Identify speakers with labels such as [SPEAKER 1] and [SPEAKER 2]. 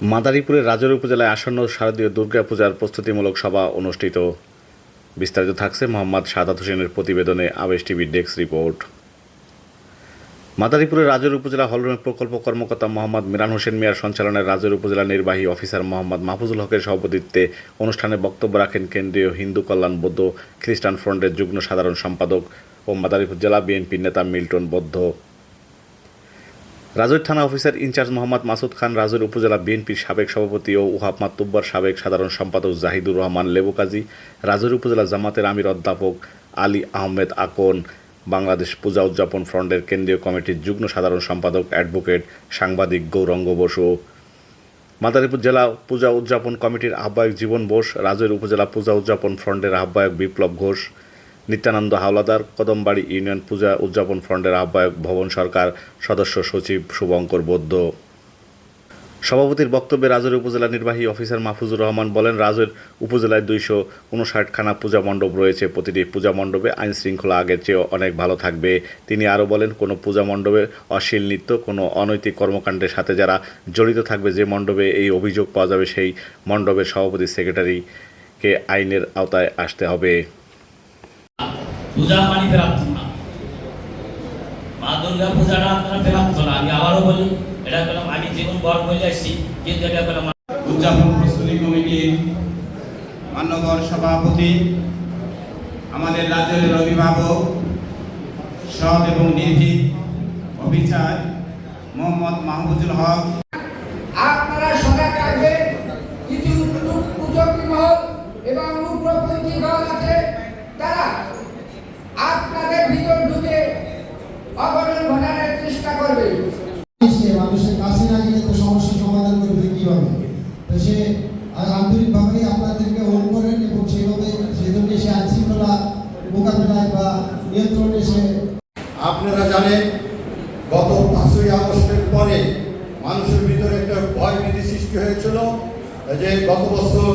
[SPEAKER 1] মাদারীপুরের রাজৌর উপজেলায় আসন্ন শারদীয় দুর্গা পূজার প্রস্তুতিমূলক সভা অনুষ্ঠিত। বিস্তারিত থাকছে মোহাম্মদ সাদাত হোসেনের প্রতিবেদনে আবেশ টিভির ডেস্ক রিপোর্ট। মাদারীপুরের রাজৌর উপজেলা হলরুমের প্রকল্প কর্মকর্তা মোহাম্মদ মিরান হোসেন মিয়ার সঞ্চালনায় রাজৌর উপজেলা নির্বাহী অফিসার মোহাম্মদ মাহফুজুল হকের সভাপতিত্বে অনুষ্ঠানে বক্তব্য রাখেন কেন্দ্রীয় হিন্দু কল্যাণ বৌদ্ধ খ্রিস্টান ফ্রন্টের যুগ্ম সাধারণ সম্পাদক ও মাদারীপুর জেলা বিএনপির নেতা মিল্টন বৌদ্ধ। রাজৈর থানা officer in charge Mohammad Masud Khan Rajoir উপজেলা বিএনপির সাবেক সভাপতি ও উহাব মাতুব্বর সাবেক সাধারণ সম্পাদক জাহিদুর রহমান লেবু কাজী রাজৈর উপজেলা জামাতের আমির অধ্যাপক আলী আহমেদ আকন, বাংলাদেশ পূজা উদযাপন ফ্রন্টের কেন্দ্রীয় কমিটির যুগ্ম সাধারণ সম্পাদক অ্যাডভোকেট সাংবাদিক গৌরঙ্গ বসু। মাদারীপুর জেলা পূজা উদযাপন কমিটির আহ্বায়ক জীবন বোস, রাজৈর উপজেলা পূজা উদযাপন ফ্রন্টের আহ্বায়ক বিপ্লব ঘোষ। নিত্যানন্দ হাওলাদার, কদমবাড়ি ইউনিয়ন পূজা উদযাপন ফ্রন্টের আহ্বায়ক ভবন সরকার সদস্য সচিব শুভঙ্কর বৌদ্ধ। সভাপতির বক্তব্যে রাজৈর উপজেলা নির্বাহী অফিসার মাহফুজুর রহমান বলেন রাজৈর উপজেলায় দুইশো উনষাটখানা পূজা মণ্ডপ রয়েছে। প্রতিটি পূজা মণ্ডপে আইন শৃঙ্খলা আগের চেয়ে অনেক ভালো থাকবে। তিনি আরও বলেন, কোনো পূজা মণ্ডপে অশ্লীল নৃত্য, কোনো অনৈতিক কর্মকাণ্ডের সাথে যারা জড়িত থাকবে, যে মণ্ডপে এই অভিযোগ পাওয়া যাবে, সেই মণ্ডপের সভাপতি সেক্রেটারিকে আইনের আওতায় আসতে হবে।
[SPEAKER 2] পূজা মানি প্রার্থনা মা দুর্গা পূজাটা আপনারা না আমি আবারও বলি এটা পেলাম আমি জীবন বর বলে আসছি কিন্তু এটা পেলাম
[SPEAKER 3] উদযাপন প্রস্তুতি কমিটির মান্যবর সভাপতি আমাদের রাজ্যের অভিভাবক সৎ এবং নির্ভীক অফিসার মোহাম্মদ মাহবুজুল হক।
[SPEAKER 4] আপনারা সজাগ থাকবেন। কিছু কুচক্রী মহল এবং উগ্রপন্থী দল আছে? তারা আপনাদের ভিতর ঢুকে অঘটন ঘটানোর চেষ্টা করবে।
[SPEAKER 5] সে মানুষের কাছে না গেলে তো সমস্যা সমাধান করবে কীভাবে তো সে আর আন্তরিকভাবে আপনাদেরকে অনুরোধ করেন এবং সেভাবে সেজন্য সে আইন শৃঙ্খলা মোকাবিলায় বা নিয়ন্ত্রণে সে
[SPEAKER 6] আপনারা জানেন গত পাঁচই আগস্টের পরে মানুষের ভিতরে একটা ভয় ভীতি সৃষ্টি হয়েছিল যে গত বছর